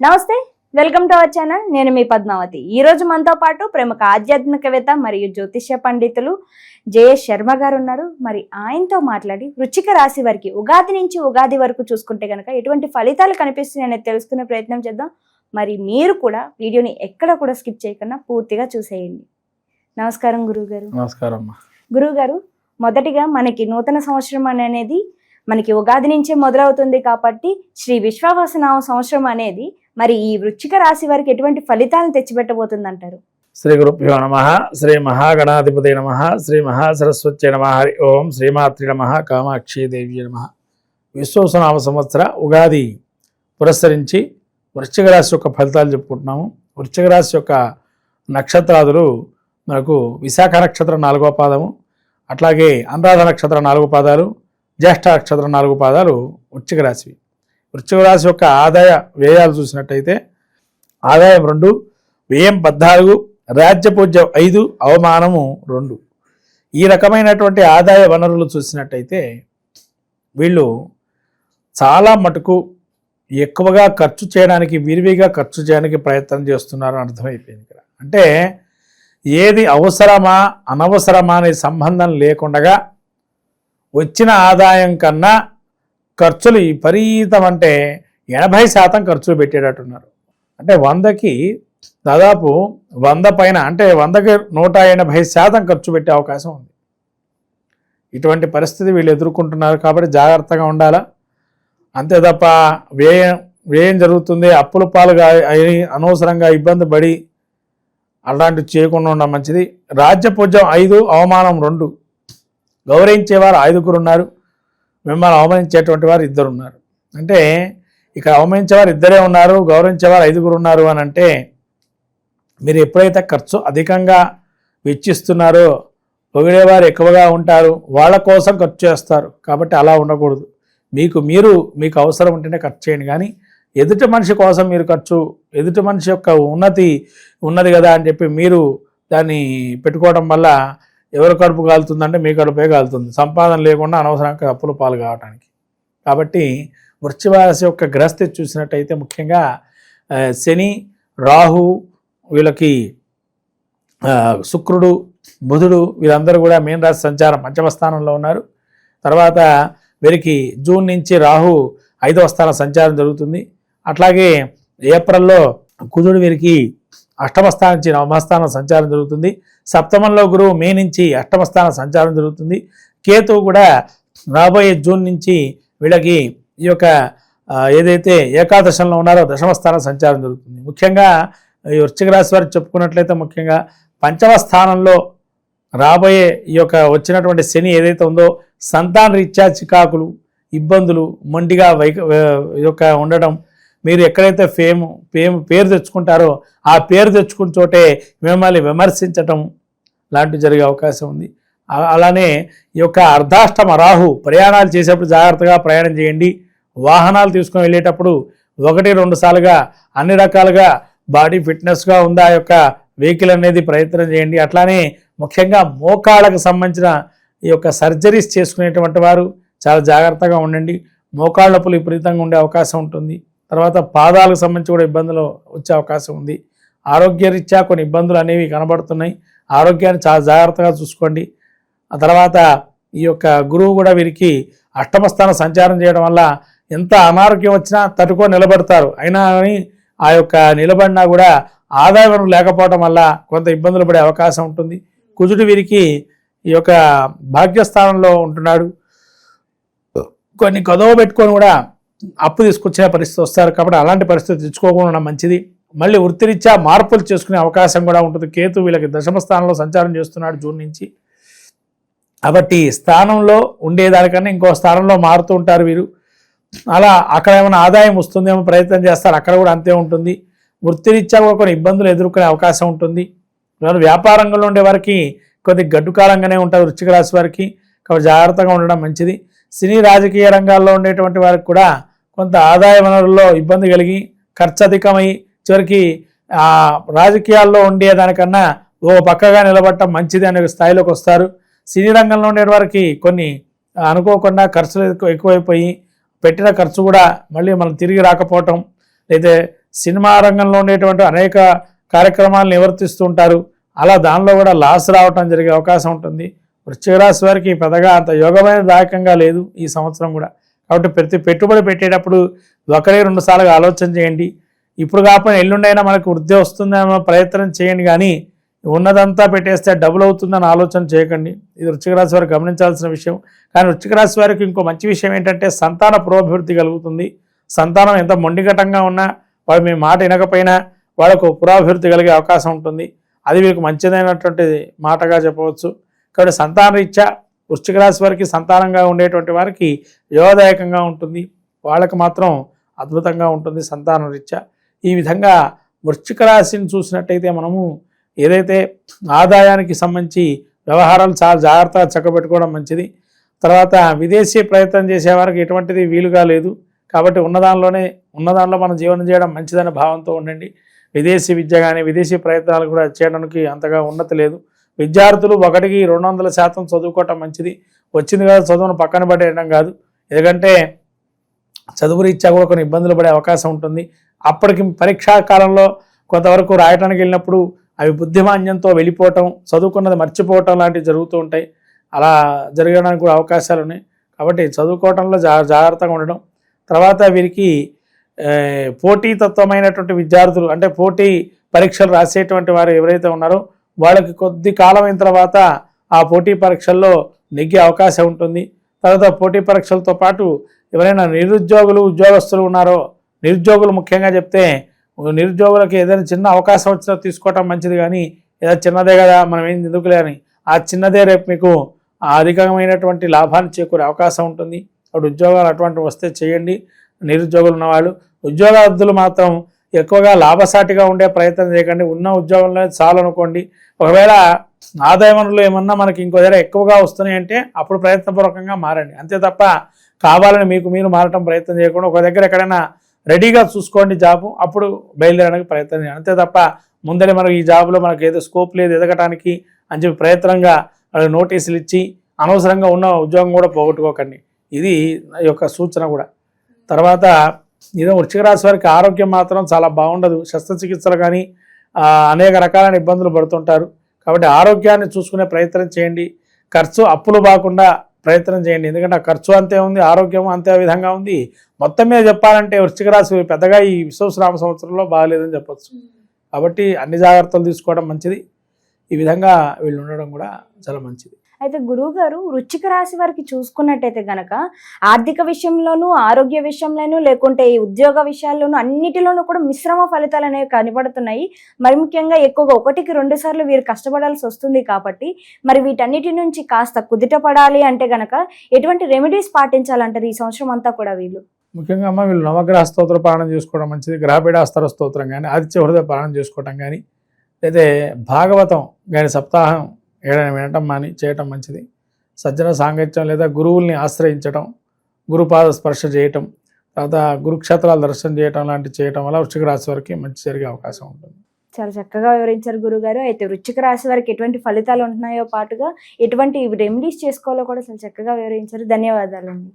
నమస్తే welcome to our channel. నేను మీ పద్మావతి. ఈ రోజు మనతో పాటు ప్రముఖ ఆధ్యాత్మికవేత్త మరియు జ్యోతిష్య పండితులు జేఎస్ శర్మ గారు ఉన్నారు. మరి ఆయనతో మాట్లాడి వృచ్చిక రాశి వారికి ఉగాది నుంచి ఉగాది వరకు చూసుకుంటే కనుక ఎటువంటి ఫలితాలు కనిపిస్తున్నాయని తెలుసుకునే ప్రయత్నం చేద్దాం. మరి మీరు కూడా వీడియోని ఎక్కడ కూడా స్కిప్ చేయకుండా పూర్తిగా చూసేయండి. నమస్కారం గురువు గారు నమస్కారం అమ్మా. గురువు గారు మొదటిగా మనకి నూతన సంవత్సరం అని అనేది మనకి ఉగాది నుంచే మొదలవుతుంది కాబట్టి శ్రీ విశ్వావసనామ సంవత్సరం అనేది మరి ఈ వృచ్చిక రాశి వారికి ఎటువంటి ఫలితాలను తెచ్చిపెట్టబోతుంది అంటారు శ్రీ గురుభ్యో నమ శ్రీ మహాగణాధిపతి నమ శ్రీ మహాసరస్వతి నమ హరి ఓం శ్రీమాత్రి నమ కామాక్షి దేవి నమ. విశ్వసనామ సంవత్సర ఉగాది పురస్కరించి వృశ్చిక రాశి యొక్క ఫలితాలు చెప్పుకుంటున్నాము. వృశ్చిక రాశి యొక్క నక్షత్రాదులు మనకు విశాఖ నక్షత్రం నాలుగో పాదము అట్లాగే అనురాధ నక్షత్రం నాలుగు పాదాలు జ్యేష్ఠ నక్షత్రం నాలుగు పాదాలు వృశ్చిక రాశివి. వృశ్చిక రాశి యొక్క ఆదాయ వ్యయాలు చూసినట్టయితే ఆదాయం రెండు వ్యయం పద్నాలుగు రాజ్యపూజ్యం ఐదు అవమానము రెండు. ఈ రకమైనటువంటి ఆదాయ వనరులు చూసినట్టయితే వీళ్ళు చాలా మటుకు ఎక్కువగా ఖర్చు చేయడానికి విరివిగా ఖర్చు చేయడానికి ప్రయత్నం చేస్తున్నారు అని అర్థమైపోయింది ఇక్కడ. అంటే ఏది అవసరమా అనవసరమా అనే సంబంధం లేకుండా వచ్చిన ఆదాయం కన్నా ఖర్చులు విపరీతం అంటే ఎనభై శాతం ఖర్చులు పెట్టేటట్టున్నారు. అంటే వందకి దాదాపు వంద పైన అంటే వందకి నూట ఎనభై శాతం ఖర్చు పెట్టే అవకాశం ఉంది. ఇటువంటి పరిస్థితి వీళ్ళు ఎదుర్కొంటున్నారు కాబట్టి జాగ్రత్తగా ఉండాలా? అంతే తప్ప వ్యయం వ్యయం జరుగుతుంది అప్పుల పాలుగా అయి అనవసరంగా ఇబ్బంది పడి అలాంటివి చేయకుండా ఉండడం మంచిది. రాజ్యపూజ్యం ఐదు అవమానం రెండు. గౌరవించేవారు ఐదుగురు ఉన్నారు. మిమ్మల్ని అవమానించేటువంటి వారు ఇద్దరు ఉన్నారు అంటే ఇక్కడ అవమానించేవారు ఇద్దరే ఉన్నారు గౌరవించేవారు ఐదుగురు ఉన్నారు అని అంటే మీరు ఎప్పుడైతే ఖర్చు అధికంగా వెచ్చిస్తున్నారో పొగిడేవారు ఎక్కువగా ఉంటారు వాళ్ళ కోసం ఖర్చు చేస్తారు. కాబట్టి అలా ఉండకూడదు. మీకు మీరు మీకు అవసరం ఉంటేనే ఖర్చు చేయండి. కానీ ఎదుటి మనిషి కోసం మీరు ఖర్చు ఎదుటి మనిషి యొక్క ఉన్నతి ఉన్నది కదా అని చెప్పి మీరు దాన్ని పెట్టుకోవడం వల్ల ఎవరి కడుపు కాలుతుందంటే మీ కడుపే కాలుతుంది. సంపాదన లేకుండా అనవసరంగా అప్పుల పాలు కావటానికి. కాబట్టి వృశ్చివాసి యొక్క గ్రస్తి చూసినట్టయితే ముఖ్యంగా శని రాహు వీళ్ళకి శుక్రుడు బుధుడు వీళ్ళందరూ కూడా మీన రాశి సంచారం పంచమ స్థానంలో ఉన్నారు. తర్వాత వీరికి జూన్ నుంచి రాహు ఐదవ స్థానం సంచారం జరుగుతుంది. అట్లాగే ఏప్రిల్లో కుజుడు వీరికి అష్టమ స్థానం నుంచి నవమ స్థానం సంచారం జరుగుతుంది. సప్తమంలో గురువు మే నుంచి అష్టమ స్థానం సంచారం జరుగుతుంది. కేతువు కూడా రాబోయే జూన్ నుంచి వీళ్ళకి ఈ యొక్క ఏదైతే ఏకాదశంలో ఉన్నారో దశమ స్థానం సంచారం జరుగుతుంది. ముఖ్యంగా ఈ వృశ్చిక రాశి వారు చెప్పుకున్నట్లయితే ముఖ్యంగా పంచమ స్థానంలో రాబోయే ఈ యొక్క వచ్చినటువంటి శని ఏదైతే ఉందో సంతాన రీత్యా చికాకులు ఇబ్బందులు మొండిగా వైక ఈ యొక్క ఉండడం మీరు ఎక్కడైతే ఫేమ్ ఫేమ్ పేరు తెచ్చుకుంటారో ఆ పేరు తెచ్చుకున్న చోటే మిమ్మల్ని విమర్శించటం లాంటివి జరిగే అవకాశం ఉంది. అలానే ఈ యొక్క అర్ధాష్టమ రాహు ప్రయాణాలు చేసేప్పుడు జాగ్రత్తగా ప్రయాణం చేయండి. వాహనాలు తీసుకొని వెళ్ళేటప్పుడు ఒకటి రెండు సార్లుగా అన్ని రకాలుగా బాడీ ఫిట్నెస్గా ఉందా ఆ యొక్క వెహికల్ అనేది ప్రయత్నం చేయండి. అట్లానే ముఖ్యంగా మోకాళ్ళకు సంబంధించిన ఈ యొక్క సర్జరీస్ చేసుకునేటువంటి వారు చాలా జాగ్రత్తగా ఉండండి. మోకాళ్ళ నొప్పులు విపరీతంగా ఉండే అవకాశం ఉంటుంది. తర్వాత పాదాలకు సంబంధించి కూడా ఇబ్బందులు వచ్చే అవకాశం ఉంది. ఆరోగ్యరీత్యా కొన్ని ఇబ్బందులు అనేవి కనబడుతున్నాయి. ఆరోగ్యాన్ని చాలా జాగ్రత్తగా చూసుకోండి. ఆ తర్వాత ఈ యొక్క గురువు కూడా వీరికి అష్టమ స్థానం సంచారం చేయడం వల్ల ఎంత అనారోగ్యం వచ్చినా తట్టుకో నిలబడతారు. అయినా కానీ ఆ యొక్క నిలబడినా కూడా ఆదాయం లేకపోవడం వల్ల కొంత ఇబ్బందులు పడే అవకాశం ఉంటుంది. కుజుడు వీరికి ఈ యొక్క భాగ్యస్థానంలో ఉంటున్నాడు. కొన్ని కదవ పెట్టుకొని కూడా అప్పు తీసుకొచ్చే పరిస్థితి వస్తారు. కాబట్టి అలాంటి పరిస్థితి తెచ్చుకోకుండా మంచిది. మళ్ళీ వృత్తిరీత్యా మార్పులు చేసుకునే అవకాశం కూడా ఉంటుంది. కేతు వీళ్ళకి దశమ స్థానంలో సంచారం చేస్తున్నాడు జూన్ నుంచి. కాబట్టి స్థానంలో ఉండేదానికన్నా ఇంకో స్థానంలో మారుతూ ఉంటారు వీరు. అలా అక్కడ ఏమైనా ఆదాయం వస్తుందేమో ప్రయత్నం చేస్తారు. అక్కడ కూడా అంతే ఉంటుంది. వృత్తిరీత్యా కూడా కొన్ని ఇబ్బందులు ఎదుర్కొనే అవకాశం ఉంటుంది. ఇవాళ వ్యాపార రంగంలో ఉండే వారికి కొద్ది గడ్డు కాలంగానే ఉంటుంది వృశ్చిక రాశి వారికి. కాబట్టి జాగ్రత్తగా ఉండడం మంచిది. సినీ రాజకీయ రంగాల్లో ఉండేటువంటి వారికి కూడా కొంత ఆదాయ వనరుల్లో ఇబ్బంది కలిగి ఖర్చు అధికమై చివరికి ఆ రాజకీయాల్లో ఉండేదానికన్నా ఓ పక్కగా నిలబడటం మంచిది అనే స్థాయిలోకి వస్తారు. సినీ రంగంలో ఉండే వారికి కొన్ని అనుకోకుండా ఖర్చులు ఎక్కువైపోయి పెట్టిన ఖర్చు కూడా మళ్ళీ మనం తిరిగి రాకపోవటం అయితే సినిమా రంగంలో ఉండేటువంటి అనేక కార్యక్రమాలు నివర్తిస్తూ ఉంటారు. అలా దానిలో కూడా లాస్ రావటం జరిగే అవకాశం ఉంటుంది. వృశ్చిక రాశి వారికి పెద్దగా అంత యోగమైన దాయకంగా లేదు ఈ సంవత్సరం కూడా. కాబట్టి ప్రతి పెట్టుబడి పెట్టేటప్పుడు ఒకరే రెండు సార్లుగా ఆలోచన చేయండి. ఇప్పుడు కాకపోయినా ఎల్లుండైనా మనకు వృద్ధి వస్తుందేమో ప్రయత్నం చేయండి కానీ ఉన్నదంతా పెట్టేస్తే డబుల్ అవుతుందని ఆలోచన చేయకండి. ఇది వృచ్చిక రాశి వారికి గమనించాల్సిన విషయం. కానీ వృచ్చిక రాశి వారికి ఇంకో మంచి విషయం ఏంటంటే సంతాన పురోభివృద్ధి కలుగుతుంది. సంతానం ఎంత మొండిఘటంగా ఉన్నా వాడు మీ మాట వినకపోయినా వాళ్ళకు పురాభివృద్ధి కలిగే అవకాశం ఉంటుంది. అది వీరికి మంచిదైనటువంటి మాటగా చెప్పవచ్చు. కాబట్టి సంతాన రీత్యా వృశ్చిక రాశి వారికి సంతానంగా ఉండేటువంటి వారికి యోగదాయకంగా ఉంటుంది. వాళ్ళకి మాత్రం అద్భుతంగా ఉంటుంది సంతాన రీత్యా. ఈ విధంగా వృశ్చిక రాశిని చూసినట్టయితే మనము ఏదైతే ఆదాయానికి సంబంధించి వ్యవహారాలు చాలా జాగ్రత్తగా చక్కబెట్టుకోవడం మంచిది. తర్వాత విదేశీ ప్రయత్నం చేసే వారికి ఎటువంటిది వీలుగా లేదు. కాబట్టి ఉన్నదానిలోనే ఉన్నదానిలో మనం జీవనం చేయడం మంచిదనే భావంతో ఉండండి. విదేశీ విద్య కానీ విదేశీ ప్రయత్నాలు కూడా చేయడానికి అంతగా ఉన్నతి లేదు. విద్యార్థులు ఒకటికి రెండు వందల శాతం చదువుకోవటం మంచిది. వచ్చింది కదా చదువును పక్కన పడేయడం కాదు. ఎందుకంటే చదువు రీత్యా కూడా కొన్ని ఇబ్బందులు పడే అవకాశం ఉంటుంది. అప్పటికి పరీక్షా కాలంలో కొంతవరకు రాయటానికి వెళ్ళినప్పుడు అవి బుద్ధిమాన్యంతో వెళ్ళిపోవటం చదువుకున్నది మర్చిపోవటం లాంటివి జరుగుతూ ఉంటాయి. అలా జరగడానికి కూడా అవకాశాలు ఉన్నాయి. కాబట్టి చదువుకోవటంలో జా జాగ్రత్తగా ఉండడం తర్వాత వీరికి పోటీతత్వమైనటువంటి విద్యార్థులు అంటే పోటీ పరీక్షలు రాసేటువంటి వారు ఎవరైతే ఉన్నారో వాళ్ళకి కొద్ది కాలం అయిన తర్వాత ఆ పోటీ పరీక్షల్లో నెగ్గే అవకాశం ఉంటుంది. తర్వాత పోటీ పరీక్షలతో పాటు ఎవరైనా నిరుద్యోగులు ఉద్యోగస్తులు ఉన్నారో నిరుద్యోగులు ముఖ్యంగా చెప్తే నిరుద్యోగులకు ఏదైనా చిన్న అవకాశం వచ్చినా తీసుకోవటం మంచిది కానీ ఏదో చిన్నదే కదా మనం ఏం ఎందుకులే అని ఆ చిన్నదే రేపు మీకు అధికమైనటువంటి లాభాన్ని చేకూరే అవకాశం ఉంటుంది. అప్పుడు ఉద్యోగాలు అటువంటివి వస్తే చేయండి. నిరుద్యోగులు ఉన్నవాళ్ళు ఉద్యోగార్థులు మాత్రం ఎక్కువగా లాభసాటిగా ఉండే ప్రయత్నం చేయకండి. ఉన్న ఉద్యోగంలో చాలు అనుకోండి. ఒకవేళ ఆదాయ వనరులు ఏమన్నా మనకి ఇంకో దగ్గర ఎక్కువగా వస్తున్నాయి అంటే అప్పుడు ప్రయత్నపూర్వకంగా మారండి. అంతే తప్ప కావాలని మీకు మీరు మారటం ప్రయత్నం చేయకుండా ఒక దగ్గర ఎక్కడైనా రెడీగా చూసుకోండి జాబు అప్పుడు బయలుదేరడానికి ప్రయత్నం చేయండి. అంతే తప్ప ముందరే మనకు ఈ జాబ్లో మనకి ఏదో స్కోప్ లేదు ఎదగటానికి అని చెప్పి ప్రయత్నంగా నోటీసులు ఇచ్చి అనవసరంగా ఉన్న ఉద్యోగం కూడా పోగొట్టుకోకండి. ఇది యొక్క సూచన కూడా. తర్వాత ఇదో వృశ్చిక రాశి వారికి ఆరోగ్యం మాత్రం చాలా బాగుండదు. శస్త్రచికిత్సలు కానీ అనేక రకాలైన ఇబ్బందులు పడుతుంటారు. కాబట్టి ఆరోగ్యాన్ని చూసుకునే ప్రయత్నం చేయండి. ఖర్చు అప్పులు బాకుండా ప్రయత్నం చేయండి. ఎందుకంటే ఆ ఖర్చు అంతే ఉంది ఆరోగ్యం అంతే విధంగా ఉంది. మొత్తం మీద చెప్పాలంటే వృశ్చిక రాశి పెద్దగా ఈ విశ్వశ్రామ సంవత్సరంలో బాగాలేదని చెప్పచ్చు. కాబట్టి అన్ని జాగ్రత్తలు తీసుకోవడం మంచిది. ఈ విధంగా వీళ్ళు ఉండడం కూడా చాలా మంచిది. అయితే గురువు గారు వృచ్చిక రాశి వారికి చూసుకున్నట్టయితే గనక ఆర్థిక విషయంలోనూ ఆరోగ్య విషయంలోనూ లేకుంటే ఈ ఉద్యోగ విషయాల్లోనూ అన్నిటిలోనూ కూడా మిశ్రమ ఫలితాలు అనేవి కనబడుతున్నాయి. మరి ముఖ్యంగా ఎక్కువగా ఒకటికి రెండు సార్లు వీరు కష్టపడాల్సి వస్తుంది కాబట్టి మరి వీటన్నిటి నుంచి కాస్త కుదిట పడాలి అంటే గనక ఎటువంటి రెమెడీస్ పాటించాలంటారు ఈ సంవత్సరం అంతా కూడా వీళ్ళు? ముఖ్యంగా అమ్మ వీళ్ళు నవగ్రహ స్తోత్ర పాలన చేసుకోవడం మంచిది. గ్రహపీడాస్తర స్తోత్రం కానీ ఆదిత్య హృదయ పాలన చేసుకోవడం కానీ లేదా భాగవతం కానీ సప్తాహం ఏడైనా వినటం మాని చేయటం మంచిది. సజ్జన సాంగత్యం లేదా గురువుల్ని ఆశ్రయించటం గురుపాద స్పర్శ చేయటం తర్వాత గురుక్షేత్రాలు దర్శనం చేయటం లాంటివి చేయటం వల్ల వృశ్చిక రాశి వారికి మంచి జరిగే అవకాశం ఉంటుంది. చాలా చక్కగా వివరించారు గురుగారు. అయితే వృచ్చిక రాశి వారికి ఎటువంటి ఫలితాలు ఉంటున్నాయో పాటుగా ఎటువంటి రెమెడీస్ చేసుకోవాలో కూడా చాలా చక్కగా వివరించారు. ధన్యవాదాలండి.